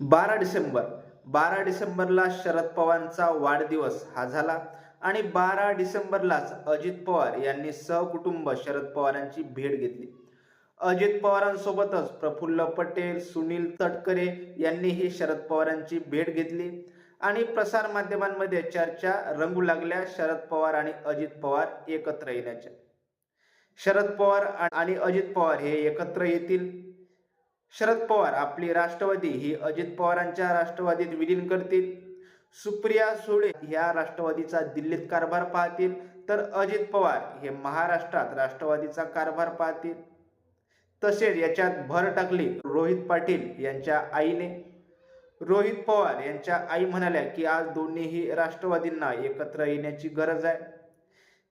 बारा डिसेंबर. बारा डिसेंबरला शरद पवारांचा वाढदिवस हा झाला आणि बारा डिसेंबरलाच अजित पवार यांनी सहकुटुंब शरद पवारांची भेट घेतली. अजित पवारांसोबतच प्रफुल्ल पटेल सुनील तटकरे यांनीही शरद पवारांची भेट घेतली आणि प्रसार माध्यमांमध्ये चर्चा रंगू लागल्या शरद पवार आणि अजित पवार एकत्र येण्याच्या. शरद पवार आणि अजित पवार हे एकत्र येतील. शरद पवार आपली राष्ट्रवादी ही अजित पवारांच्या राष्ट्रवादीत विलीन करतील. सुप्रिया सुळे ह्या राष्ट्रवादीचा दिल्लीत कारभार पाहतील. तर अजित पवार हे महाराष्ट्रात राष्ट्रवादीचा कारभार पाहतील. तसेच याच्यात भर टाकली रोहित पाटील यांच्या आईने. रोहित पवार यांच्या आई म्हणाल्या की आज दोन्हीही राष्ट्रवादींना एकत्र येण्याची गरज आहे.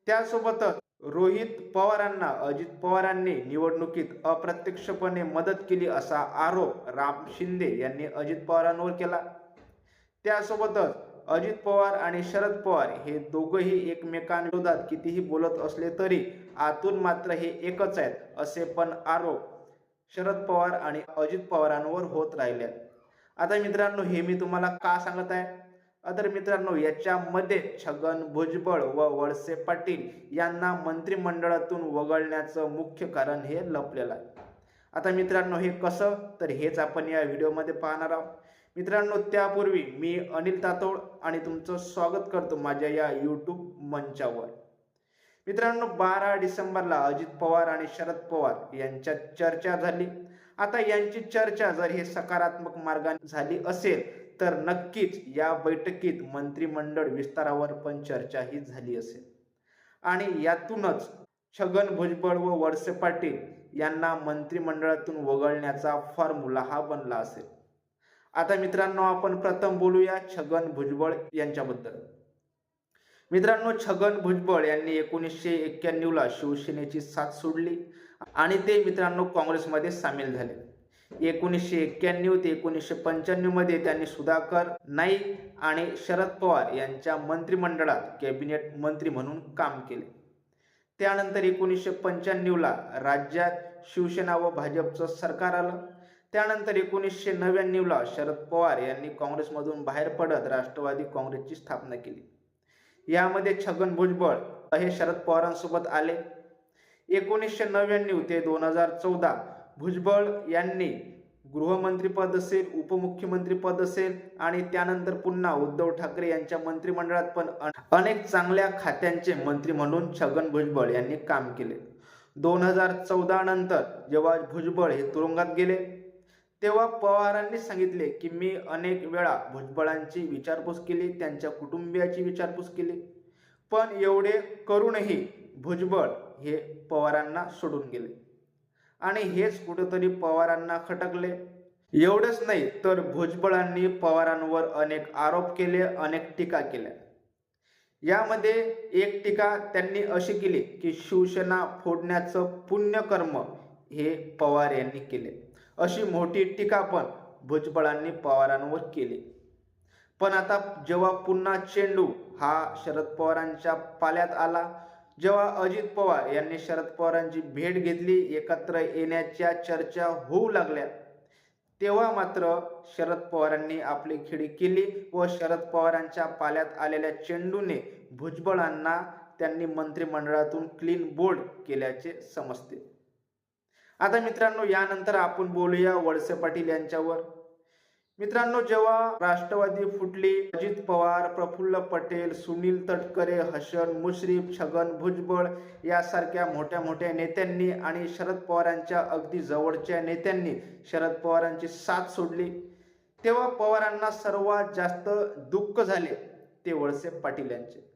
त्यासोबतच रोहित पवारांना अजित पवारांनी निवडणुकीत अप्रत्यक्षपणे मदत केली असा आरोप राम शिंदे यांनी अजित पवारांवर केला. त्यासोबतच अजित पवार आणि शरद पवार हे दोघंही एकमेकांविरोधात कितीही बोलत असले तरी आतून मात्र हे एकच आहेत असे पण आरोप शरद पवार आणि अजित पवारांवर होत राहिले. आता मित्रांनो हे मी तुम्हाला का सांगत आहे? अदर मित्रांनो याच्यामध्ये छगन भुजबळ व वळसे पाटील यांना मंत्रिमंडळातून वगळण्याचं मुख्य कारण हे लपलेलं आहे. आता मित्रांनो हे कसं? तर हेच आपण या व्हिडिओमध्ये पाहणार आहोत. मित्रांनो त्यापूर्वी मी अनिल तातोड आणि तुमचं स्वागत करतो माझ्या या यूट्यूब मंचावर. मित्रांनो बारा डिसेंबरला अजित पवार आणि शरद पवार यांच्यात चर्चा झाली. आता यांची चर्चा जर हे सकारात्मक मार्गाने झाली असेल तर नक्कीच या बैठकीत मंत्रिमंडळ विस्तारावर पण चर्चा ही झाली असेल. आणि यातूनच छगन भुजबळ व वळसे पाटील यांना मंत्रिमंडळातून वगळण्याचा फॉर्म्युला हा बनला असेल. आता मित्रांनो आपण प्रथम बोलूया छगन भुजबळ यांच्याबद्दल. मित्रांनो छगन भुजबळ यांनी एकोणीसशे एक्क्याण्णवला शिवसेनेची साथ सोडली आणि ते मित्रांनो काँग्रेसमध्ये सामील झाले. एकोणीसशे एक्क्याण्णव ते एकोणीसशे पंच्याण्णवमध्ये त्यांनी सुधाकर नाईक आणि शरद पवार यांच्या मंत्रिमंडळात कॅबिनेट मंत्री म्हणून काम केले. त्यानंतर एकोणीसशे पंच्याण्णवला राज्यात शिवसेना व भाजपचं सरकार आलं. त्यानंतर एकोणीसशे नव्याण्णवला शरद पवार यांनी काँग्रेसमधून बाहेर पडत राष्ट्रवादी काँग्रेसची स्थापना केली. यामध्ये छगन भुजबळ हे शरद पवारांसोबत आले. एकोणीसशे नव्याण्णव ते दोन हजार चौदा भुजबळ यांनी गृहमंत्रीपद असेल उपमुख्यमंत्रीपद असेल आणि त्यानंतर पुन्हा उद्धव ठाकरे यांच्या मंत्रिमंडळात पण अनेक चांगल्या खात्यांचे मंत्री म्हणून छगन भुजबळ यांनी काम केले. दोन हजार चौदा नंतर जेव्हा भुजबळ हे तुरुंगात गेले तेव्हा पवारांनी सांगितले की मी अनेक वेळा भुजबळांची विचारपूस केली त्यांच्या कुटुंबियाची विचारपूस केली. पण एवढे करूनही भुजबळ हे पवारांना सोडून गेले. आणि हेच कुठेतरी पवारांना खटकले. एवढंच नाही तर भुजबळांनी पवारांवर अनेक आरोप केले अनेक टीका केल्या. यामध्ये एक टीका त्यांनी अशी केली की शिवसेना फोडण्याचं पुण्यकर्म हे पवार यांनी केले. अशी मोठी टीका पण भुजबळांनी पवारांवर केली. पण आता जेव्हा पुन्हा चेंडू हा शरद पवारांच्या पाल्यात आला जेव्हा अजित पवार यांनी शरद पवारांची भेट घेतली एकत्र येण्याच्या चर्चा होऊ लागल्या तेव्हा मात्र शरद पवारांनी आपली खिडी केली व शरद पवारांच्या पाल्यात आलेल्या चेंडूने भुजबळांना त्यांनी मंत्रिमंडळातून क्लीन बोर्ड केल्याचे समजते. आता मित्रांनो यानंतर आपण बोलूया वळसे पाटील यांच्यावर. मित्रांनो जेव्हा राष्ट्रवादी फुटली अजित पवार प्रफुल्ल पटेल सुनील तटकरे हसन मुश्रीफ छगन भुजबळ यासारख्या मोठ्या मोठ्या नेत्यांनी आणि शरद पवारांच्या अगदी जवळच्या नेत्यांनी शरद पवारांची साथ सोडली. तेव्हा पवारांना सर्वात जास्त दुःख झाले ते वळसे पाटील यांचे.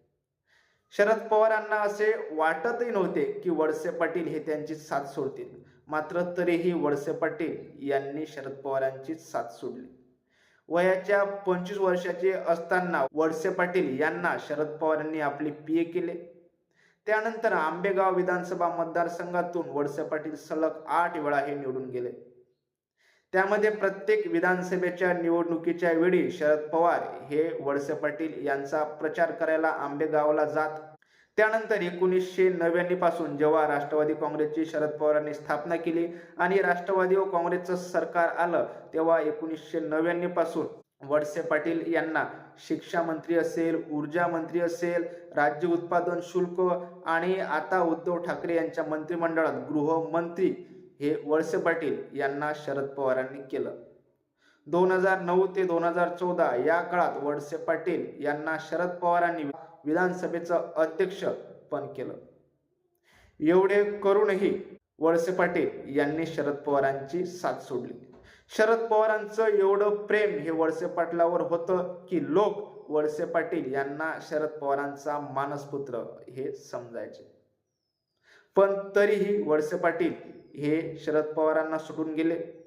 शरद पवारांना असे वाटतही नव्हते की वळसे पाटील हे त्यांची साथ सोडतील. मात्र तरीही वळसे पाटील यांनी शरद पवारांची साथ सोडली. वयाच्या पंचवीस वर्षाचे असताना वडसे पाटील यांना शरद पवारांनी आपले पीए केले. त्यानंतर आंबेगाव विधानसभा मतदारसंघातून वडसे पाटील सलग आठ वेळा हे निवडून गेले. त्यामध्ये प्रत्येक विधानसभेच्या निवडणुकीच्या वेळी शरद पवार हे वडसे पाटील यांचा प्रचार करायला आंबेगावला जात त्यानंतर एकोणीसशे नव्याण्णवपासून जेव्हा राष्ट्रवादी काँग्रेसची शरद पवारांनी स्थापना केली आणि राष्ट्रवादी व काँग्रेसचं सरकार आलं तेव्हा एकोणीसशे नव्याण्णवपासून वडसे पाटील यांना शिक्षा मंत्री असेल ऊर्जा मंत्री असेल राज्य उत्पादन शुल्क आणि आता उद्धव ठाकरे यांच्या मंत्रिमंडळात गृहमंत्री हे वळसे पाटील यांना शरद पवारांनी केलं. दोन हजार नऊ ते दोन हजार चौदा या काळात वळसे पाटील यांना शरद पवारांनी विधानसभेचं अध्यक्ष पण केलं. एवढे करूनही वळसे पाटील यांनी शरद पवारांची साथ सोडली. शरद पवारांचं एवढं प्रेम हे वळसे पाटलावर होतं की लोक वळसे पाटील यांना शरद पवारांचा मानसपुत्र हे समजायचे. पण तरीही वळसे पाटील हे शरद पवारांना सुटून गेले.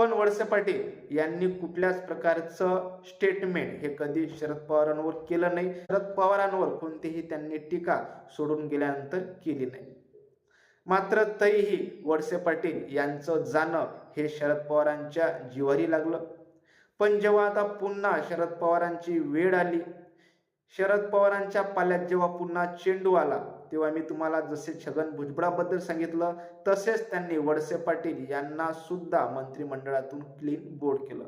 पण वळसे पाटील यांनी कुठल्याच प्रकारचं स्टेटमेंट हे कधी शरद पवारांवर केलं नाही. शरद पवारांवर कोणतीही त्यांनी टीका सोडून गेल्यानंतर केली नाही. मात्र तरीही वळसे पाटील यांचं जाणं हे शरद पवारांच्या जिवारी लागलं. पण जेव्हा आता पुन्हा शरद पवारांची वेळ आली शरद पवारांच्या पाल्यात जेव्हा पुन्हा चेंडू आला तेव्हा मी तुम्हाला जसे छगन भुजबळाबद्दल सांगितलं तसेच त्यांनी वडसे पाटील यांना सुद्धा मंत्रिमंडळातून क्लीन बोर्ड केलं.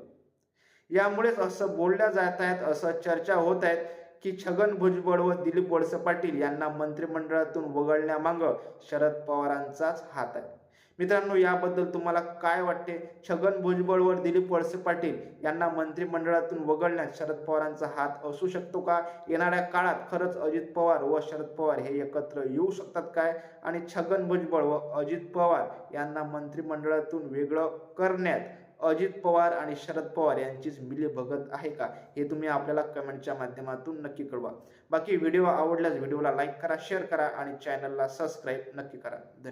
यामुळेच असं बोलल्या जात आहेत असं चर्चा होत आहेत की छगन भुजबळ व दिलीप वळसे पाटील यांना मंत्रिमंडळातून वगळण्यामागं शरद पवारांचाच हात आहे. मित्रांनो याबद्दल तुम्हाला काय वाटते? छगन भुजबळ व दिलीप वळसे पाटील यांना मंत्रिमंडळातून वगळण्यात शरद पवारांचा हात असू शकतो का? येणाऱ्या काळात खरंच अजित पवार व शरद पवार हे एकत्र येऊ शकतात काय? आणि छगन भुजबळ व अजित पवार यांना मंत्रिमंडळातून वेगळं करण्यात अजित पवार आणि शरद पवार यांचीच मिलीभगत आहे का? हे तुम्ही आपल्याला कमेंटच्या माध्यमातून नक्की कळवा. बाकी व्हिडिओ आवडल्यास व्हिडिओला लाईक करा शेअर करा आणि चॅनलला सबस्क्राईब नक्की करा. धन्यवाद.